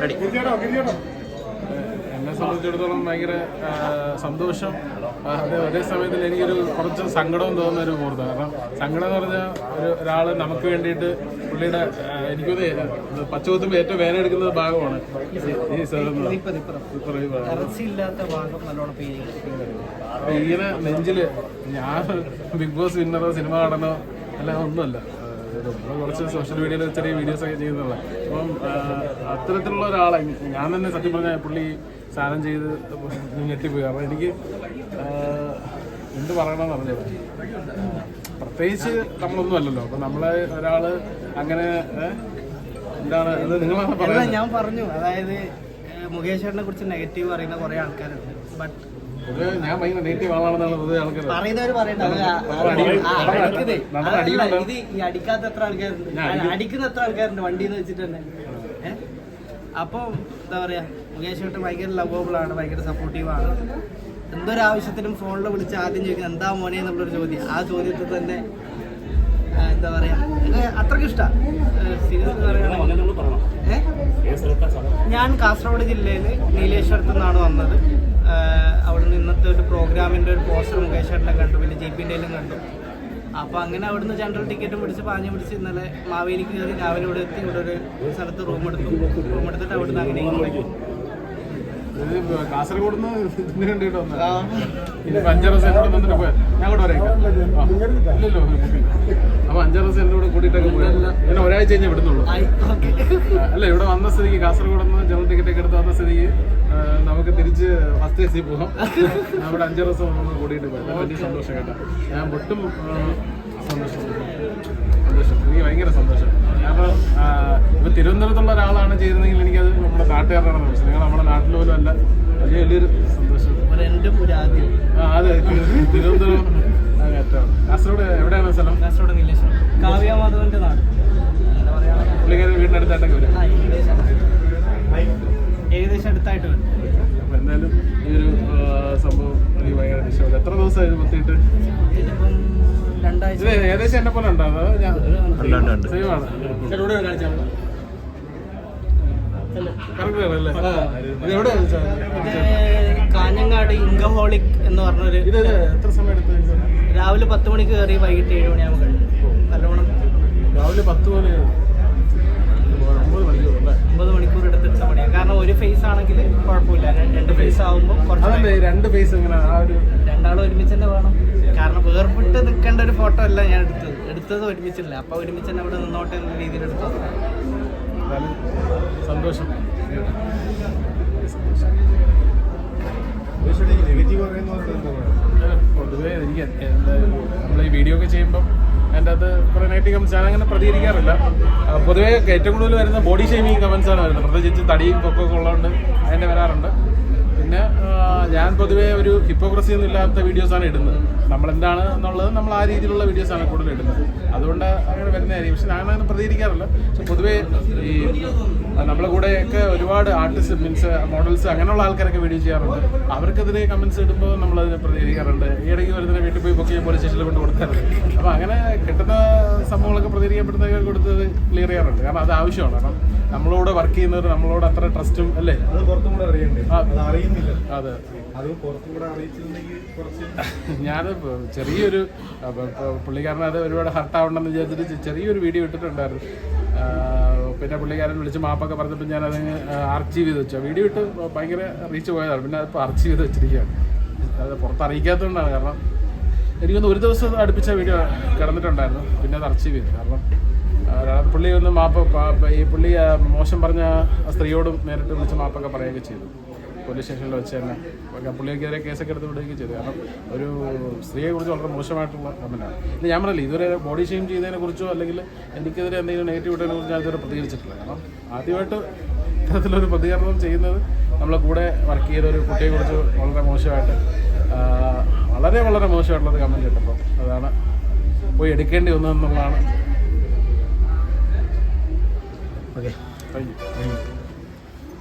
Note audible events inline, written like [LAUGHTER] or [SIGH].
Ready. എന്നെ സംബന്ധിച്ചിടത്തോളം ഭയങ്കര സന്തോഷം. അത് അതേ ഒരേ സമയത്തിൽ എനിക്കൊരു കുറച്ച് സങ്കടവും തോന്നുന്ന ഒരു മുഹൂർത്തം. കാരണം സങ്കടം എന്ന് പറഞ്ഞാൽ ഒരു ഒരാൾ നമുക്ക് വേണ്ടിയിട്ട് പുള്ളിയുടെ എനിക്കത് എനിക്കൊരു പച്ചകുത്തുമ്പോൾ ഏറ്റവും വേദന എടുക്കുന്ന ഭാഗമാണ് ഇങ്ങനെ നെഞ്ചിൽ ഞാൻ ബിഗ് ബോസ് വിന്നറോ സിനിമ കാണണോ അല്ല ഒന്നുമല്ല. നമ്മൾ കുറച്ച് സോഷ്യൽ മീഡിയയിൽ ചെറിയ വീഡിയോസ് ഒക്കെ ചെയ്യുന്നുള്ള. അപ്പം അത്തരത്തിലുള്ള ഒരാളെ ഞാൻ തന്നെ സത്യം പറഞ്ഞാൽ പുള്ളി സാധനം ചെയ്ത് ഞെട്ടിപ്പോയി. അപ്പം എനിക്ക് എന്ത് പറയണമെന്ന് അറിഞ്ഞത് പ്രത്യേകിച്ച് നമ്മളൊന്നും അല്ലല്ലോ. അപ്പം നമ്മളെ ഒരാൾ അങ്ങനെ എന്താണ് അത് നിങ്ങളാണ് പറയുന്നത്. ഞാൻ പറഞ്ഞു. അതായത് മുകേഷ് ചേട്ടനെ കുറിച്ച് നെഗറ്റീവ് പറയുന്ന കുറെ ആൾക്കാരുണ്ട്. ബട്ട് ഞാൻ ഭയങ്കര നെഗറ്റീവ് ആളാണെന്നാണ് പൊതുവെ ആൾക്കാർ പറയുന്നവര് അടിയുണ്ടോ? ഇത് ഈ അടിക്കാത്ത എത്ര ആൾക്കാരുണ്ട്? അടിക്കുന്ന എത്ര ആൾക്കാരുണ്ട് വണ്ടിന്ന് വെച്ചിട്ട് തന്നെ? അപ്പോ എന്താ പറയാ മുകേഷ് ചേട്ടൻ ഭയങ്കര ലവബിൾ ആണ് ഭയങ്കര സപ്പോർട്ടീവ് ആണ്. എന്തൊരാവശ്യത്തിനും ഫോണിൽ വിളിച്ച് ആദ്യം ചോദിക്കുന്നത് എന്താ മോനെ? എന്നുള്ളൊരു ചോദ്യം. ആ ചോദ്യത്തിൽ തന്നെ എന്താ പറയാ അത്രയ്ക്ക് ഇഷ്ടമാണ് സീരിയസ് പറയുകയാണെങ്കിൽ ഞാൻ കാസർഗോഡ് ജില്ലയിൽ നീലേശ്വരത്തു നിന്നാണ് വന്നത് ആഹ് അവിടെ നിന്ന് ഇന്നത്തെ ഒരു പ്രോഗ്രാമിന്റെ മുകേഷ് കണ്ടു പിന്നെ ജെ പിന്റെയിലും കണ്ടു. അപ്പോൾ അങ്ങനെ അവിടുന്ന് ജനറൽ ടിക്കറ്റും പിടിച്ച് പാഞ്ഞു പിടിച്ച് ഇന്നലെ മാവേലിക്ക് കയറി രാവിലെ ഇവിടെ എത്തി ഇവിടെ ഒരു സ്ഥലത്ത് റൂം എടുത്തു. റൂം എടുത്തിട്ട് അവിടുന്ന് അങ്ങനെ ഇത് കാസർഗോഡ് നിന്ന് വേണ്ടിയിട്ട് വന്നതാ. അഞ്ചാറ് സെന്റോട് വന്നിട്ട് പോയാ ഞാൻ കൂടെ വരാം ആ. ഇല്ലല്ലോ അപ്പൊ അഞ്ചാറ് സെന്റോട് എന്നോട് കൂട്ടിയിട്ടൊക്കെ പോയാൽ പിന്നെ ഒരാഴ്ച കഴിഞ്ഞേ വിടുന്നുള്ളൂ. അല്ല ഇവിടെ വന്ന സ്ഥിതിക്ക് കാസർഗോഡ് നിന്ന് ജനറൽ ടിക്കറ്റ് ഒക്കെ എടുത്ത് വന്ന സ്ഥിതിക്ക് നമുക്ക് തിരിച്ച് ഫസ്റ്റ് എ സി പോകാം ഞാൻ ഇവിടെ അഞ്ചാറ് ദിവസം ഒന്ന് കൂടിയിട്ട് പോയി. വലിയ സന്തോഷം കേട്ടോ. ഞാൻ ഒട്ടും സന്തോഷം. സന്തോഷം. എനിക്ക് ഭയങ്കര സന്തോഷം. തിരുവനന്തപുരത്തുള്ള ഒരാളാണ് ചെയ്തതെങ്കിൽ എനിക്കത് നമ്മുടെ നാട്ടുകാരനാണ് മനസ്സിലായി നിങ്ങൾ നമ്മുടെ നാട്ടിൽ പോലും അല്ല. വലിയ വലിയൊരു സന്തോഷം. ആ അതെ തിരുവനന്തപുരം കാസർഗോഡ് എവിടെയാണ് സ്ഥലം? കാസർഗോഡ് കാവ്യമാധവന്റെ കാവ്യ മാധവന്റെ നാട്. പുള്ളിക്കാരി വീടിനടുത്തായിട്ടൊക്കെ വരും. ഏകദേശം. അടുത്തായിട്ട് വരും. അപ്പൊ എന്തായാലും ഈ ഒരു സംഭവം എനിക്ക് ഭയങ്കര ഇഷ്ടപ്പെട്ടു എത്ര ദിവസമായിരുന്നു ഇത് ഏകദേശം എന്നെ പോലെ ഉണ്ടാവും അതോ ഞാൻ അല്ലാണ്ട് സെയിം ആണ് കറക്റ്റ് ആണല്ലേ ഇത് എവിടെയാ വെച്ചാ? ഇത് കാഞ്ഞങ്ങാട് ഇങ്കഹോളിക് എന്ന് പറഞ്ഞൊരു രാവിലെ പത്ത് മണിക്ക് കയറി വൈകിട്ട് ഏഴ് മണിയാകുമ്പോൾ കഴിഞ്ഞു നല്ലോണം രാവിലെ പത്ത് മണി. ഒമ്പത് മണിക്കൂർ എടുത്തിട്ട പണിയാണ് കാരണം ഒരു ഫേസ് ആണെങ്കിൽ കുഴപ്പമില്ല. രണ്ട് ഫേസ് ആകുമ്പോൾ കുറച്ച് രണ്ട് ഫേസ് രണ്ടാളും ഒരുമിച്ച് തന്നെ വേണം. കാരണം വേർപെട്ട് നിൽക്കേണ്ട ഒരു ഫോട്ടോ അല്ല ഞാൻ എടുത്തത്. എടുത്തത് ഒരുമിച്ചില്ല. അപ്പോൾ ഒരുമിച്ച് തന്നെ അവിടെ നിന്നോട്ടെ എന്ന രീതിയിൽ എടുത്തത്. എന്തായാലും സന്തോഷം പൊതുവേ എനിക്ക് നമ്മൾ ഈ വീഡിയോ ഒക്കെ ചെയ്യുമ്പം എന്റെ അത് കുറേ നെഗറ്റീവ് കമൻസ് ഞാൻ അങ്ങനെ പ്രതികരിക്കാറില്ല പൊതുവേ ഏറ്റവും കൂടുതൽ വരുന്ന ബോഡി ഷേമിങ് കമൻസ് ആണ് വരുന്നത്. പ്രത്യേകിച്ച് തടിയും പൊക്കൊക്കെ ഉള്ളതുകൊണ്ട് അതിന്റെ വരാറുണ്ട്. പിന്നെ ഞാൻ പൊതുവേ ഒരു ഹിപ്പോക്രസി ഒന്നും ഇല്ലാത്ത വീഡിയോസാണ് ഇടുന്നത്. നമ്മളെന്താണ് എന്നുള്ളത് നമ്മൾ ആ രീതിയിലുള്ള വീഡിയോസാണ് കൂടുതൽ ഇടുന്നത്. അതുകൊണ്ട് അങ്ങനെ വരുന്നതായിരിക്കും പക്ഷെ ഞാൻ അങ്ങനെ പ്രതികരിക്കാറില്ല. പക്ഷെ പൊതുവേ ഈ നമ്മളെ കൂടെയൊക്കെ ഒരുപാട് ആർട്ടിസ്റ്റ് മീൻസ് മോഡൽസ് അങ്ങനെയുള്ള ആൾക്കാരൊക്കെ വീഡിയോ ചെയ്യാറുണ്ട്. അവർക്കെതിരെ കമൻസ് ഇടുമ്പോൾ നമ്മളതിനെ പ്രതികരിക്കാറുണ്ട്. ഈ ഇടയ്ക്ക് വരുന്ന വീട്ടിൽ പോയി ബുക്ക് പോലീസ് സ്റ്റേഷനിൽ കൊണ്ട് കൊടുക്കാറുണ്ട്. അപ്പോൾ അങ്ങനെ കിട്ടുന്ന സംഭവങ്ങളൊക്കെ പ്രതികരിക്കപ്പെടുന്നതൊക്കെ കൊടുത്തത് ക്ലിയർ ചെയ്യാറുണ്ട്. കാരണം അത് ആവശ്യമാണ്. കാരണം നമ്മളോട് വർക്ക് ചെയ്യുന്നവർ നമ്മളോട് അത്ര ട്രസ്റ്റും അല്ലേ? അത് പുറത്തും കൂടെ അറിയണ്ടേ? അറിയുന്നില്ല. അതെ. [LAUGHS] ഞാൻ ചെറിയൊരു പുള്ളിക്കാരൻ അത് ഒരുപാട് ഹർട്ടാവണ്ടെന്ന് വിചാരിച്ചിട്ട് ചെറിയൊരു വീഡിയോ ഇട്ടിട്ടുണ്ടായിരുന്നു. പിന്നെ പുള്ളിക്കാരൻ വിളിച്ച് മാപ്പൊക്കെ പറഞ്ഞപ്പോൾ ഞാൻ അതിന് ആർച്ചീവ് ചെയ്ത് വെച്ചു. വീഡിയോ ഇട്ട് ഭയങ്കര റീച്ച് പോയതാണ്. പിന്നെ അതിപ്പോൾ ആർച്ചീവ് ചെയ്ത് വെച്ചിരിക്കുകയാണ്. അത് പുറത്തറിയിക്കാത്തതുകൊണ്ടാണ് കാരണം എനിക്കൊന്ന് ഒരു ദിവസം അടുപ്പിച്ച വീഡിയോ കിടന്നിട്ടുണ്ടായിരുന്നു. പിന്നെ അത് അർച്ചീവ് ചെയ്തു. കാരണം പുള്ളി ഒന്ന് മാപ്പ് ഈ പുള്ളി മോശം പറഞ്ഞ സ്ത്രീയോടും നേരിട്ട് വിളിച്ച് മാപ്പൊക്കെ പറയുകയൊക്കെ ചെയ്തു. പോലീസ് സ്റ്റേഷനിൽ വെച്ച് തന്നെ പുള്ളിക്കെതിരെ കേസൊക്കെ എടുത്ത് വിടുകയൊക്കെ ചെയ്തു. കാരണം ഒരു സ്ത്രീയെ കുറിച്ച് വളരെ മോശമായിട്ടുള്ള കമന്റാണ് ഇത് ഞാൻ പറഞ്ഞില്ല ഇതുവരെ ബോഡി ഷെയിം ചെയ്തതിനെ കുറിച്ചോ അല്ലെങ്കിൽ എനിക്കെതിരെ എന്തെങ്കിലും നെഗറ്റീവ് ഇട്ടതിനെ കുറിച്ച് ഞാൻ ഇതുവരെ പ്രതികരിച്ചിട്ടില്ല. കാരണം ആദ്യമായിട്ട് ഇത്തരത്തിലൊരു പ്രതികരണം ചെയ്യുന്നത് നമ്മളെ കൂടെ വർക്ക് ചെയ്ത ഒരു കുട്ടിയെ കുറിച്ച് വളരെ മോശമായിട്ട് വളരെ വളരെ മോശമായിട്ടുള്ളൊരു കമന്റ് കിട്ടുമ്പോൾ അതാണ് പോയി എടുക്കേണ്ടി വന്നതെന്നുള്ളതാണ്. Okay thank you